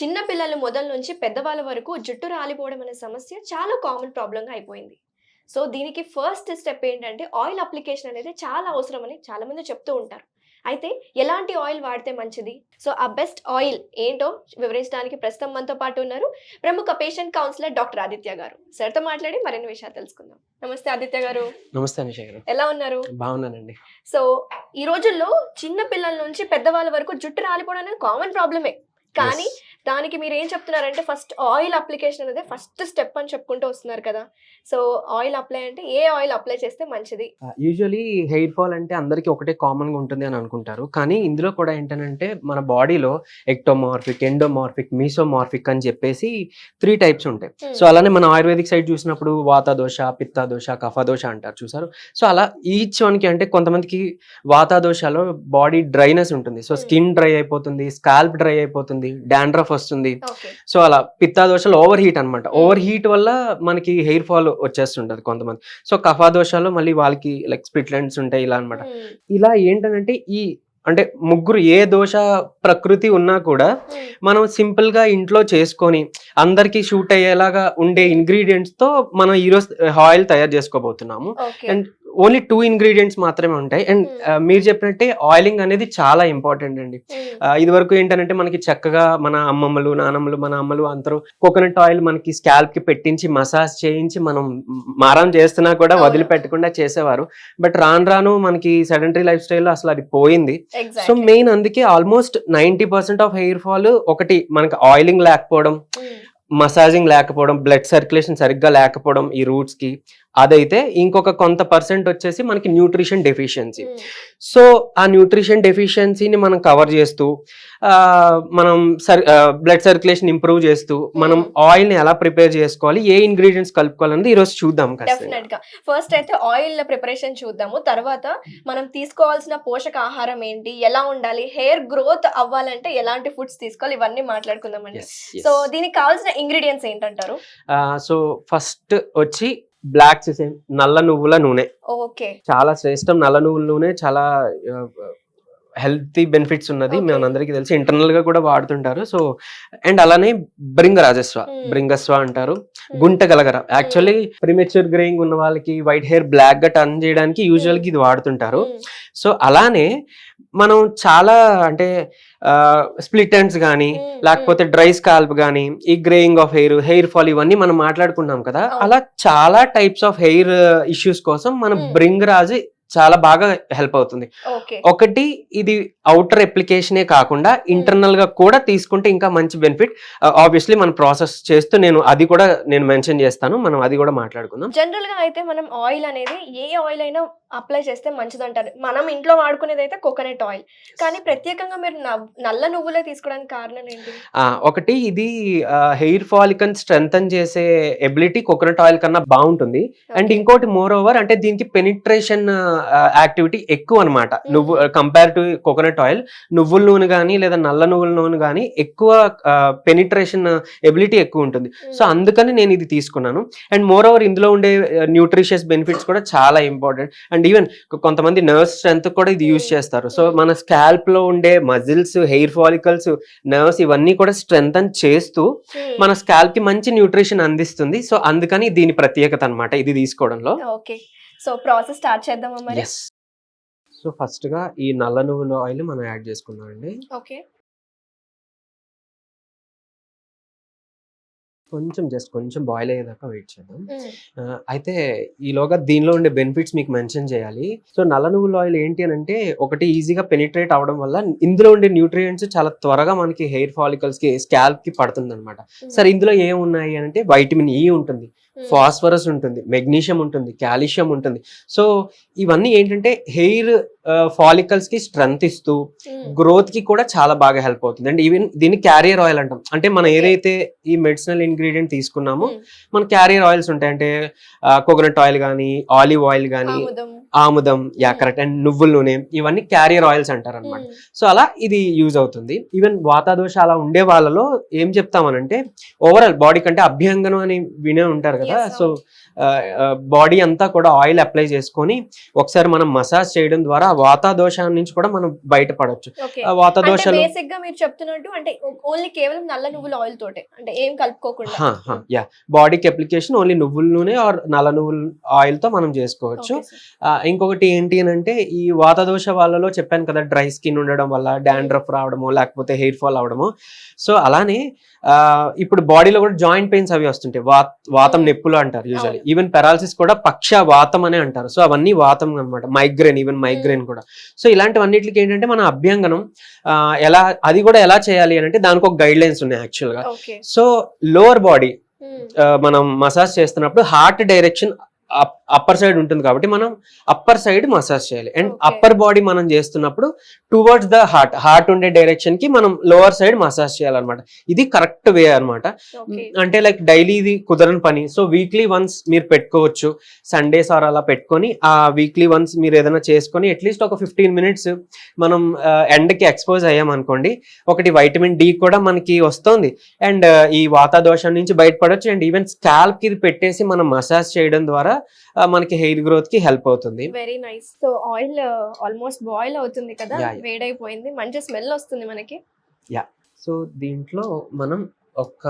చిన్న పిల్లల మొదల నుంచి పెద్దవాళ్ళ వరకు జుట్టు రాలిపోవడం అనే సమస్య చాలా కామన్ ప్రాబ్లంగా అయిపోయింది. సో దీనికి ఫస్ట్ స్టెప్ ఏంటంటే ఆయిల్ అప్లికేషన్ అనేది చాలా అవసరం అని చాలా మంది చెప్తూ ఉంటారు. అయితే ఎలాంటి ఆయిల్ వాడితే మంచిది? సో ఆ బెస్ట్ ఆయిల్ ఏంటో వివరించడానికి ప్రస్తుతం మనతో పాటు ఉన్నారు ప్రముఖ పేషెంట్ కౌన్సిలర్ డాక్టర్ ఆదిత్య గారు. సార్తో మాట్లాడి మరిన్ని విషయాలు తెలుసుకుందాం. నమస్తే ఆదిత్య గారు. నమస్తే అనిష గారు. ఎలా ఉన్నారు? బాగున్నానండి. సో ఈ రోజుల్లో చిన్న పిల్లల నుంచి పెద్దవాళ్ళ వరకు జుట్టు రాలిపోవడం అనేది కామన్ ప్రాబ్లమే కానీ. దానికి మీరు ఏం చెప్తున్నారంటే ఫస్ట్ ఆయిల్ అప్లికేషన్ అనేది ఫస్ట్ స్టెప్ అని చెప్పుకుంటూ వస్తున్నారు కదా. సో ఆయిల్ అప్లై అంటే ఏ ఆయిల్ అప్లై చేస్తే మంచిది? యూజువలీ హెయిర్ ఫాల్ అంటే అందరికీ ఒకటే కామన్గా ఉంటుంది అని అనుకుంటారు. కానీ ఇందులో కూడా ఏంటంటే మన బాడీలో ఎక్టోమార్ఫిక్ ఎండోమార్ఫిక్ మీసోమార్ఫిక్ అని చెప్పేసి త్రీ టైప్స్ ఉంటాయి. Hmm. సో అలానే మన ఆయుర్వేదిక్ సైడ్ చూసినప్పుడు వాత దోష పిత్త దోష కఫ దోష అంటారు చూసారు. సో అలా ఈచ్ వన్కి అంటే కొంతమందికి వాత దోషలో బాడీ డ్రైనెస్ ఉంటుంది. So Hmm. స్కిన్ డ్రై అయిపోతుంది స్కాల్ప్ డ్రై అయిపోతుంది డాండ్రఫ్ వస్తుంది. సో అలా పిత్తా దోషాలు ఓవర్ హీట్ అనమాట. ఓవర్ హీట్ వల్ల మనకి హెయిర్ ఫాల్ వచ్చేస్తుంటది కొంతమంది. సో కఫా దోషాలు మళ్ళీ వాళ్ళకి లైక్ స్ప్లిట్ లెండ్స్ ఉంటాయి ఇలా అన్నమాట. ఇలా ఏంటంటే ఈ అంటే ముగ్గురు ఏ దోష ప్రకృతి ఉన్నా కూడా మనం సింపుల్గా ఇంట్లో చేసుకొని అందరికి షూట్ అయ్యేలాగా ఉండే ఇంగ్రీడియంట్స్తో మనం ఈరోజు ఆయిల్ తయారు చేసుకోబోతున్నాము. అండ్ ఓన్లీ టూ ఇంగ్రీడియంట్స్ మాత్రమే ఉంటాయి. And Mm. మీరు చెప్పినట్టే ఆయిలింగ్ అనేది చాలా ఇంపార్టెంట్ అండి. ఆ, ఇది వరకు ఏంటంటే మనకి చక్కగా మన అమ్మమ్మలు నానమ్మలు మన అమ్మలు అందరూ కోకోనట్ ఆయిల్ మనకి స్కాల్ప్కి పెట్టించి మసాజ్ చేయించి మనం మారం చేస్తున్నా కూడా. వదిలిపెట్టకుండా చేసేవారు. బట్ రాను రాను మనకి సెడెంటరీ లైఫ్ స్టైల్ అసలు అది పోయింది. సో మెయిన్ అందుకే almost ninety percent of hair fall ఒకటి మనకి ఆయిలింగ్ లేకపోవడం మసాజింగ్ లేకపోవడం బ్లడ్ సర్క్యులేషన్ సరిగ్గా లేకపోవడం ఈ రూట్స్కి అదైతే ఇంకొక కొంత పర్సెంట్ వచ్చేసి మనకి న్యూట్రిషన్ డెఫిషియన్సీ. సో ఆ న్యూట్రిషన్ డెఫిషియన్సీని మనం కవర్ చేస్తూ ఆ, మనం సర్ బ్లడ్ సర్క్యులేషన్ ఇంప్రూవ్ చేస్తూ మనం ఆయిల్ని ఎలా ప్రిపేర్ చేసుకోవాలి ఏ ఇంగ్రీడియంట్స్ కలుపుకోవాలన్నది ఈరోజు చూద్దాం డెఫినెట్గా. ఫస్ట్ అయితే ఆయిల్ ప్రిపరేషన్ చూద్దాము. తర్వాత మనం తీసుకోవాల్సిన పోషక ఆహారం ఏంటి ఎలా ఉండాలి హెయిర్ గ్రోత్ అవ్వాలంటే ఎలాంటి ఫుడ్స్ తీసుకోవాలి ఇవన్నీ yes. సో దీనికి కావాల్సిన ఇంగ్రీడియంట్స్ ఏంటంటారు? సో ఫస్ట్ వచ్చి బ్లాక్ సేమ్ నల్ల నువ్వుల నూనె. ఓకే. చాలా శ్రేష్టం నల్ల నువ్వుల నూనె. చాలా హెల్తీ బెనిఫిట్స్ ఉన్నది. మనందరికీ తెలిసి. ఇంటర్నల్గా కూడా వాడుతుంటారు. సో అండ్ అలానే బ్రింగ రాజస్వ. బ్రింగస్వ అంటారు. గుంట గలగర యాక్చువల్లీ ప్రిమెచ్యూర్ గ్రేయింగ్ ఉన్న వాళ్ళకి వైట్ హెయిర్ బ్లాక్గా టర్న్ చేయడానికి యూజువల్గా ఇది వాడుతుంటారు. సో అలానే మనం చాలా అంటే స్ప్లిట్ ఎండ్స్ కానీ లేకపోతే డ్రై స్కాల్ప్ కానీ ఈ greying of hair hair fall ఇవన్నీ మనం మాట్లాడుకున్నాం కదా. అలా చాలా టైప్స్ ఆఫ్ హెయిర్ ఇష్యూస్ కోసం మనం. బ్రింగ్ రాజు చాలా బాగా హెల్ప్ అవుతుంది. ఒకటి ఇది అవుటర్ అప్లికేషనే కాకుండా ఇంటర్నల్గా కూడా తీసుకుంటే ఇంకా మంచి బెనిఫిట్ ఆబ్వియస్లీ మనం ప్రాసెస్ చేస్తూ నేను అది కూడా నేను మెన్షన్ చేస్తాను. మనం అది కూడా మాట్లాడుకుందాం. జనరల్గా అయితే మనం ఆయిల్ అనేది ఏ ఆయిల్ అయినా అప్లై చేస్తే మంచిది అంటారు మనం ఇంట్లో వాడుకునేది అయితే కోకోనట్ ఆయిల్ కానీ ప్రత్యేకంగా మీరు నల్ల నువ్వులే తీసుకోవడానికి కారణం ఏంటి? ఒకటి ఇది హెయిర్ ఫాలికన్ స్ట్రెంగ్ చేసే ఎబిలిటీ కోకోనట్ ఆయిల్ కన్నా బాగుంటుంది. అండ్. ఇంకోటి మోర్ ఓవర్ అంటే దీనికి పెనిట్రేషన్ యాక్టివిటీ ఎక్కువ అనమాట Mhm. నువ్వు కంపేర్ టు కోకోనట్ ఆయిల్ నువ్వుల నూనె కానీ లేదా నల్ల నువ్వుల నూనె కానీ ఎక్కువ పెనిట్రేషన్ ఎబిలిటీ ఎక్కువ ఉంటుంది సో అందుకని నేను ఇది తీసుకున్నాను. అండ్ మోర్ ఓవర్ ఇందులో ఉండే న్యూట్రిషియస్ బెనిఫిట్స్ కూడా చాలా ఇంపార్టెంట్ అండ్ ఈవెన్ కొంతమంది నర్వ్స్ స్ట్రెంత్ కూడా ఇది యూజ్ Hmm. చేస్తారు. సో మన స్కాల్ప్లో ఉండే మజిల్స్ హెయిర్ ఫాలికల్స్ నర్వ్స్ ఇవన్నీ కూడా స్ట్రెంగ్ చేస్తూ Hmm. మన స్కాల్ప్కి మంచి న్యూట్రిషన్ అందిస్తుంది. సో అందుకని దీని ప్రత్యేకత అన్నమాట ఇది తీసుకోవడంలో. ఓకే. సో ప్రాసెస్ స్టార్ట్ చేద్దామా మరి? సో ఫస్ట్గా ఈ నల్ల నువ్వుల ఆయిల్ మనం యాడ్ చేసుకుందాం అండి ఓకే. కొంచెం జస్ట్ కొంచెం బాయిల్ అయ్యేదాకా వెయిట్ చేద్దాం. అయితే ఈలోగా దీనిలో ఉండే బెనిఫిట్స్ మీకు మెన్షన్ చేయాలి. సో నల్ల నువ్వుల ఆయిల్ ఏంటి అని అంటే ఒకటి ఈజీగా పెనిట్రేట్ అవడం వల్ల ఇందులో ఉండే న్యూట్రియంట్స్ చాలా త్వరగా మనకి హెయిర్ ఫాలికల్స్కి స్కాల్ప్కి పడుతుంది అనమాట సరే ఇందులో ఏమున్నాయి అంటే వైటమిన్ ఈ ఉంటుంది. ఫాస్ఫరస్ ఉంటుంది మెగ్నీషియం ఉంటుంది కాల్షియం ఉంటుంది. సో ఇవన్నీ ఏంటంటే హెయిర్ ఫాలికల్స్కి స్ట్రెంత్ ఇస్తూ గ్రోత్కి కూడా చాలా బాగా హెల్ప్ అవుతుంది. అండ్ ఈవెన్ దీన్ని క్యారియర్ ఆయిల్ అంటాం. అంటే మనం. ఏదైతే ఈ మెడిసినల్ ఇంగ్రీడియంట్ తీసుకున్నామో మన క్యారియర్ ఆయిల్స్ ఉంటాయి. అంటే కోకోనట్ ఆయిల్ కానీ ఆలివ్ ఆయిల్ కానీ ఆముదం ఆముదం యా కరెక్ట్ అండ్ నువ్వుల నూనె ఇవన్నీ క్యారియర్ ఆయిల్స్ అంటారు అనమాట సో అలా ఇది యూజ్ అవుతుంది. ఈవెన్ వాతాదోష అలా ఉండే వాళ్ళలో ఏం చెప్తామనంటే ఓవరాల్ బాడీ కంటే అభ్యంగనం అని వినే ఉంటారు కదా సో బాడీ అంతా కూడా ఆయిల్ అప్లై చేసుకొని ఒకసారి మనం మసాజ్ చేయడం ద్వారా వాతాదోషం నుంచి కూడా మనం బయటపడవచ్చు వాతాదోషాలు బేసిక్గా మీరు చెప్తున్నట్టు అంటే ఓన్లీ కేవలం నల్ల నువ్వుల ఆయిల్ తోటే అంటే ఏం కలుపుకోకుండా. యా బాడీకి అప్లికేషన్ ఓన్లీ నువ్వుల నూనె ఆర్ నల్ల నువ్వుల ఆయిల్తో మనం చేసుకోవచ్చు. ఇంకొకటి ఏంటి అని అంటే ఈ వాతదోష వాళ్ళలో చెప్పాను కదా డ్రై స్కిన్ ఉండడం వల్ల డాండ్రఫ్ రావడము లేకపోతే హెయిర్ ఫాల్ అవడము. సో అలానే ఇప్పుడు బాడీలో కూడా జాయింట్ పెయిన్స్ అవి వస్తుంటాయి. వాత వాతం నొప్పులు అంటారు యూజువల్లీ. ఈవెన్ పెరాలసిస్ కూడా పక్ష వాతం అనే అంటారు. సో అవన్నీ వాతం అన్నమాట. మైగ్రేన్ ఈవెన్ మైగ్రేన్ కూడా. సో ఇలాంటివన్నిటికి ఏంటంటే మన అభ్యంగనం ఎలా అది కూడా ఎలా చేయాలి అని అంటే దానికి ఒక గైడ్ లైన్స్ ఉన్నాయి యాక్చువల్గా ఓకే. సో లోవర్ బాడీ మనం మసాజ్ చేస్తున్నప్పుడు హార్ట్ డైరెక్షన్ అప్పర్ సైడ్ ఉంటుంది కాబట్టి మనం అప్పర్ సైడ్ మసాజ్ చేయాలి. అండ్. అప్పర్ బాడీ మనం చేస్తున్నప్పుడు టువర్డ్స్ ద హార్ట్ హార్ట్ ఉండే డైరెక్షన్కి మనం లోవర్ సైడ్ మసాజ్ చేయాలన్నమాట. ఇది కరెక్ట్ వే అన్నమాట. ఓకే అంటే లైక్ డైలీ ఇది కుదరని పని. సో వీక్లీ వన్స్ మీరు పెట్టుకోవచ్చు సండేస్ ఆర్ అలా పెట్టుకొని ఆ వీక్లీ వన్స్ మీరు ఏదైనా చేసుకొని అట్లీస్ట్ ఒక ఫిఫ్టీన్ మినిట్స్ మనం ఎండకి ఎక్స్పోజ్ అయ్యామనుకోండి ఒకటి వైటమిన్ డి కూడా మనకి వస్తుంది. అండ్ ఈ వాతాదోషం నుంచి బయటపడొచ్చు. అండ్ ఈవెన్ స్కాల్ప్కి ఇది పెట్టేసి మనం మసాజ్ చేయడం ద్వారా మనకి హెయిర్ గ్రోత్కి హెల్ప్ అవుతుంది. Very nice so oil almost boil అవుతుంది కదా. వేడైపోయింది. మంచి స్మెల్ వస్తుంది మనకి. సో దీంట్లో మనం ఒక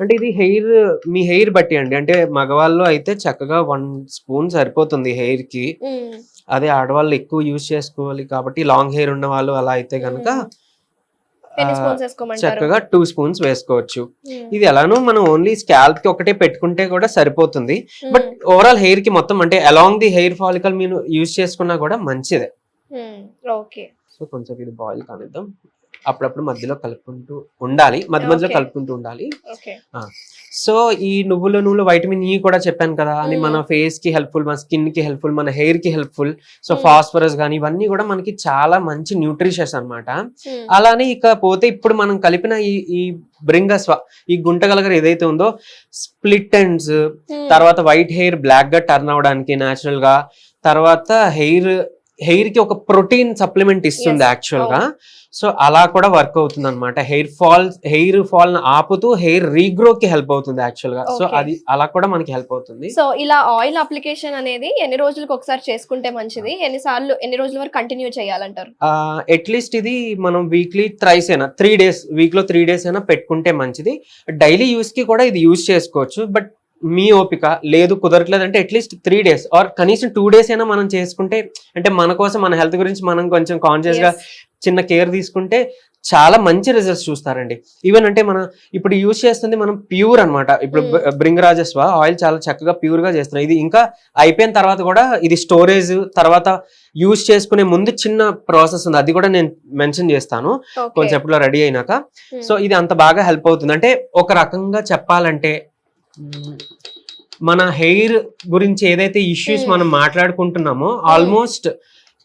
అంటే ఇది హెయిర్ మీ హెయిర్ బట్టి అండి. అంటే మగవాళ్ళు అయితే చక్కగా వన్ స్పూన్ సరిపోతుంది హెయిర్కి. ఉమ్, అదే ఆడవాళ్ళు ఎక్కువ యూజ్ చేసుకోవాలి కాబట్టి లాంగ్ హెయిర్ ఉన్న వాళ్ళు అలా అయితే కనుక వేసుకోమంటారు చక్కగా టూ స్పూన్స్ వేసుకోవచ్చు. ఉమ్, ఇది ఎలానో మనం ఓన్లీ స్కాల్ప్కి ఒకటే పెట్టుకుంటే కూడా సరిపోతుంది. బట్ ఓవరాల్ హెయిర్కి మొత్తం అంటే అలాంగ్ ది హెయిర్ ఫాలికల్ మీరు యూజ్ చేసుకున్నా కూడా మంచిదే. ఓకే సో కొంచెం ఇది బాయిల్ కానిద్దాం. అప్పుడప్పుడు మధ్యలో కలుపుకుంటూ ఉండాలి. మధ్య మధ్యలో. కలుపుకుంటూ ఉండాలి. సో ఈ నువ్వుల నూనె వైటమిన్ ఈ కూడా చెప్పాను కదా అని. మన ఫేస్కి హెల్ప్ఫుల్ మన స్కిన్కి హెల్ప్ఫుల్ మన హెయిర్కి హెల్ప్ఫుల్ సో. ఫాస్ఫరస్ కానీ ఇవన్నీ కూడా మనకి చాలా మంచి న్యూట్రిషస్ అన్నమాట. ఉమ్, అలానే ఇక పోతే ఇప్పుడు మనం కలిపిన ఈ ఈ బ్రింగస్వ ఈ గుంటగలగర ఏదైతే ఉందో స్ప్లిట్ ఎండ్స్ తర్వాత వైట్ హెయిర్ బ్లాక్గా టర్న్ అవడానికి న్యాచురల్గా తర్వాత హెయిర్ హెయిర్కి ఒక ప్రోటీన్ సప్లిమెంట్ ఇస్తుంది. యాక్చువల్గా. సో అలా కూడా వర్క్ అవుతుంది అనమాట హెయిర్ ఫాల్ హెయిర్ ఫాల్ ఆపుతూ హెయిర్ రీగ్రో కి హెల్ప్ అవుతుంది యాక్చువల్గా. సో. అది అలా కూడా మనకి హెల్ప్ అవుతుంది. సో ఇలా ఆయిల్ అప్లికేషన్ అనేది ఎన్ని రోజులకు ఒకసారి చేసుకుంటే మంచిది? ఎన్నిసార్లు ఎన్ని రోజుల వరకు కంటిన్యూ చేయాలంటారు? అట్లీస్ట్ ఇది మనం వీక్లీ థ్రైస్ అయినా త్రీ డేస్ వీక్లో త్రీ డేస్ అయినా పెట్టుకుంటే మంచిది. డైలీ యూస్కి కూడా ఇది యూస్ చేసుకోవచ్చు. బట్ మీ ఓపిక లేదు కుదరట్లేదు అంటే at least three days or కనీసం టూ డేస్ అయినా మనం చేసుకుంటే అంటే మన కోసం మన హెల్త్ గురించి మనం కొంచెం కాన్షియస్గా. చిన్న కేర్ తీసుకుంటే చాలా మంచి రిజల్ట్స్ చూస్తారండి. ఈవెన్ అంటే మనం ఇప్పుడు యూజ్ చేస్తుంది మనం ప్యూర్ అన్నమాట. ఇప్పుడు Mm. బ్రింగ్ రాజస్వ ఆయిల్ చాలా చక్కగా ప్యూర్గా చేస్తున్నాం ఇది ఇంకా అయిపోయిన తర్వాత కూడా ఇది స్టోరేజ్ తర్వాత యూజ్ చేసుకునే ముందు చిన్న ప్రాసెస్ ఉంది. అది కూడా నేను మెన్షన్ చేస్తాను. కొంచెంలో రెడీ అయినాక. సో ఇది అంత బాగా హెల్ప్ అవుతుంది. అంటే ఒక రకంగా చెప్పాలంటే మన హెయిర్ గురించి ఏదైతే ఇష్యూస్ Hmm. మనం మాట్లాడుకుంటున్నామో ఆల్మోస్ట్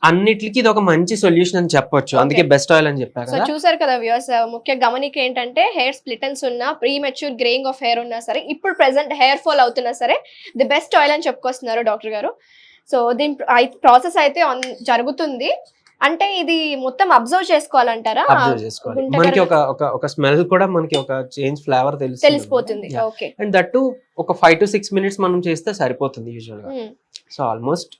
అన్నిటికి ఇది ఒక మంచి సొల్యూషన్ అని చెప్పొచ్చు. అందుకే. బెస్ట్ ఆయిల్ అని చెప్పా సో చూసారు కదా వ్యూస్ ముఖ్య గమనిక ఏంటంటే హెయిర్ స్ప్లిటన్స్ ఉన్నా premature greying of hair ఉన్నా సరే ఇప్పుడు ప్రెసెంట్ హెయిర్ ఫాల్ అవుతున్నా సరే ది బెస్ట్ ఆయిల్ అని చెప్పుకొస్తున్నారు డాక్టర్ గారు. సో దీని ప్రాసెస్ అయితే జరుగుతుంది. అంటే ఇది మొత్తం అబ్జర్వ్ చేసుకోవాలంటారా? అబ్జర్వ్ చేసుకోవాలి. మనకి ఒక ఒక ఒక స్మెల్ కూడా మనకి ఒక చేంజ్ ఫ్లేవర్ తెలుసు తెలిసిపోతుంది. ఓకే అండ్ దట్ ఒక ఫైవ్ టు సిక్స్ మినిట్స్ మనం చేస్తే సరిపోతుంది యూజువల్గా. So almost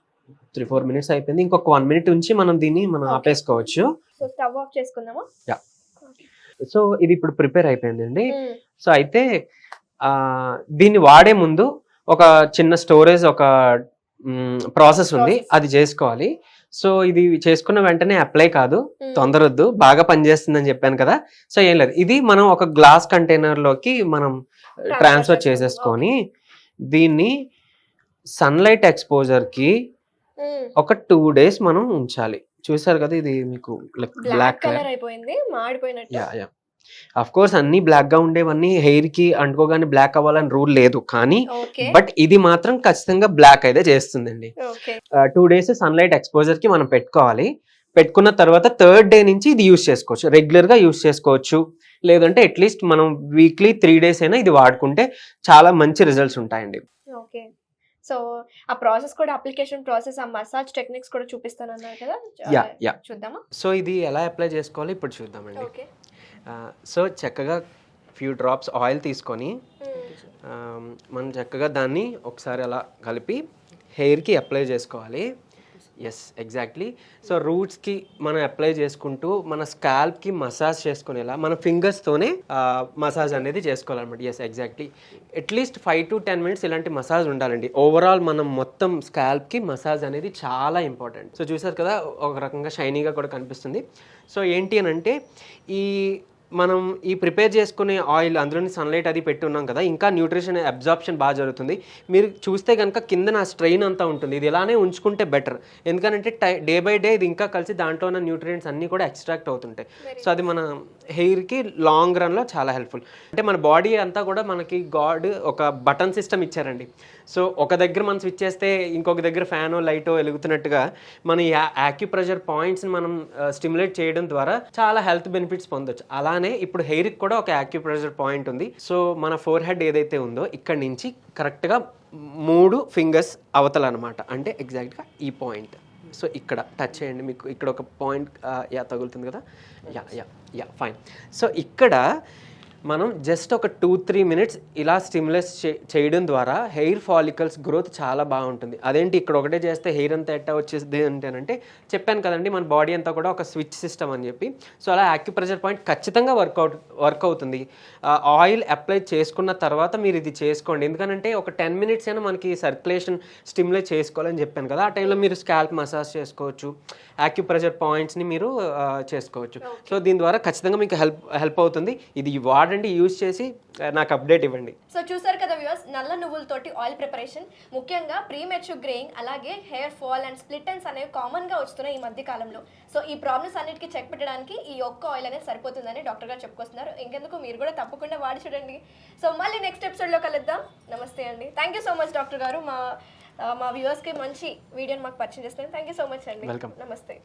three four minutes అయిపోయింది. ఇంకొక వన్ మినిట్ ఉంచి మనం దీన్ని మనం. ఆపేసుకోవచ్చు. సో స్టవ్ ఆఫ్ చేసుకుందామా? సో ఇది ఇప్పుడు ప్రిపేర్ అయిపోయిందండి. సో అయితే ఆ, దీన్ని వాడే ముందు ఒక చిన్న స్టోరేజ్ ఒక ప్రాసెస్ ఉంది. అది చేసుకోవాలి. సో ఇది చేసుకున్న వెంటనే అప్లై కాదు తొందరొద్దు బాగా పనిచేస్తుందని చెప్పాను కదా. సో ఏం లేదు. ఇది మనం ఒక గ్లాస్ కంటైనర్లోకి మనం ట్రాన్స్ఫర్ చేసేసుకొని దీన్ని సన్లైట్ ఎక్స్పోజర్కి. ఒక టూ డేస్ మనం ఉంచాలి. చూసారు కదా ఇది మీకు బ్లాక్ కలర్ అయిపోయింది మాడిపోయినట్టు. అఫ్ కోర్స్ అన్ని బ్లాక్గా ఉండేవన్నీ హెయిర్కి అంటుకోగానే బ్లాక్ అవ్వాలని రూల్ లేదు. కానీ బట్ ఇది మాత్రం ఖచ్చితంగా బ్లాక్ అయితే చేస్తుందండి. ఓకే టూ డేస్ సన్లైట్ ఎక్స్పోజర్కి మనం పెట్టుకోవాలి. పెట్టుకున్న తర్వాత థర్డ్ డే నుంచి ఇది యూస్ చేసుకోవచ్చు. రెగ్యులర్గా యూస్ చేసుకోవచ్చు. లేదంటే అట్లీస్ట్ మనం వీక్లీ త్రీ డేస్ అయినా ఇది వాడుకుంటే చాలా మంచి రిజల్ట్స్ ఉంటాయండి. ఓకే సో ఆ ప్రాసెస్ కూడా అప్లికేషన్ ప్రాసెస్ ఆ మసాజ్ టెక్నిక్స్ కూడా చూపిస్తాను అన్నారు కదా చూద్దామా? సో ఇది ఎలా అప్లై చేసుకోవాలో? ఇప్పుడు చూద్దామండి. ఓకే సో చక్కగా ఫ్యూ డ్రాప్స్ ఆయిల్ తీసుకొని మనం చక్కగా దాన్ని ఒకసారి అలా కలిపి హెయిర్కి అప్లై చేసుకోవాలి. ఎస్ ఎగ్జాక్ట్లీ సో రూట్స్కి మనం అప్లై చేసుకుంటూ మన స్కాల్ప్కి మసాజ్ చేసుకునేలా మన ఫింగర్స్తోనే మసాజ్ అనేది చేసుకోవాలన్నమాట. Yes exactly at least five to ten minutes ఇలాంటి మసాజ్ ఉండాలండి. ఓవరాల్ మనం మొత్తం స్కాల్ప్కి మసాజ్ అనేది చాలా ఇంపార్టెంట్ సో చూసారు కదా ఒక రకంగా షైనీగా కూడా కనిపిస్తుంది. సో ఏంటి అని అంటే ఈ మనం ఈ ప్రిపేర్ చేసుకునే ఆయిల్ అందులోని సన్లైట్ అది పెట్టి ఉన్నాం కదా ఇంకా న్యూట్రిషన్ అబ్జార్ప్షన్ బాగా జరుగుతుంది. మీరు చూస్తే కనుక కింద నా స్ట్రెయిన్ అంతా ఉంటుంది. ఇది ఇలానే ఉంచుకుంటే బెటర్. ఎందుకంటే టై డే బై డే ఇది ఇంకా కలిసి దాంట్లో ఉన్న న్యూట్రియంట్స్ అన్నీ కూడా ఎక్స్ట్రాక్ట్ అవుతుంటాయి. సో అది మన హెయిర్కి లాంగ్ రన్లో చాలా హెల్ప్ఫుల్. అంటే మన బాడీ అంతా కూడా మనకి గాడ్ ఒక బటన్ సిస్టమ్ ఇచ్చారండి. సో ఒక దగ్గర మనం స్విచ్ చేస్తే ఇంకొక దగ్గర ఫ్యానో లైటో వెలుగుతున్నట్టుగా మన యాక్యుప్రెషర్ పాయింట్స్ని మనం స్టిమ్యులేట్ చేయడం ద్వారా చాలా హెల్త్ బెనిఫిట్స్ పొందొచ్చు. అలానే ఇప్పుడు హెయిర్కి కూడా ఒక యాక్యుప్రెషర్ పాయింట్ ఉంది. సో మన ఫోర్ హెడ్ ఏదైతే ఉందో ఇక్కడ నుంచి కరెక్ట్గా మూడు ఫింగర్స్ అవతల అనమాట అంటే ఎగ్జాక్ట్గా ఈ పాయింట్ సో ఇక్కడ టచ్ చేయండి మీకు. ఇక్కడ ఒక పాయింట్ యా తగులుతుంది కదా? Yeah yeah yeah fine so ఇక్కడ మనం జస్ట్ ఒక టూ త్రీ మినిట్స్ ఇలా స్టిమ్యులస్ చేయడం ద్వారా హెయిర్ ఫాలికల్స్ గ్రోత్ చాలా బాగుంటుంది. అదేంటి ఇక్కడ ఒకటే చేస్తే హెయిర్ అంతా ఎట్టా వచ్చేది ఏంటంటే చెప్పాను కదండి మన బాడీ అంతా కూడా ఒక స్విచ్ సిస్టమ్ అని చెప్పి. సో అలా యాక్యుప్రెషర్ పాయింట్ ఖచ్చితంగా వర్కౌట్ వర్క్ అవుతుంది. ఆయిల్ అప్లై చేసుకున్న తర్వాత మీరు ఇది చేసుకోండి. ఎందుకంటే ఒక టెన్ మినిట్స్ అయినా మనకి సర్క్యులేషన్ స్టిమ్యులేట్ చేసుకోవాలని చెప్పాను కదా. ఆ టైంలో మీరు స్కాల్ప్ మసాజ్ చేసుకోవచ్చు యాక్యుప్రెషర్ పాయింట్స్ని మీరు చేసుకోవచ్చు. సో దీని ద్వారా ఖచ్చితంగా మీకు హెల్ప్ హెల్ప్ అవుతుంది. ఇది వాడండి యూజ్ చేసి నాకు అప్డేట్ ఇవ్వండి. సో చూసారు కదా వ్యూవర్స్ నల్ల నువ్వులతోటి ఆయిల్ ప్రిపరేషన్ ముఖ్యంగా ప్రీ మెచ్యూర్ గ్రేయింగ్ అలాగే hair fall and split ends అనేవి కామన్గా వస్తున్నాయి ఈ మధ్య కాలంలో. సో ఈ ప్రాబ్లమ్స్ అన్నిటికీ చెక్ పెట్టడానికి ఈ ఒక్క ఆయిల్ అనేది సరిపోతుందని డాక్టర్ గారు చెప్పుకొస్తున్నారు. ఇంకెందుకు మీరు కూడా తప్పకుండా వాడి చూడండి. సో మళ్ళీ నెక్స్ట్ ఎపిసోడ్లో కలుద్దాం. నమస్తే అండి. Thank you so much doctor గారు. మా మా వ్యూవర్స్కి మంచి వీడియోని మాకు పరిచయం చేస్తున్నారు థ్యాంక్ యూ సో మచ్ అండి. నమస్తే.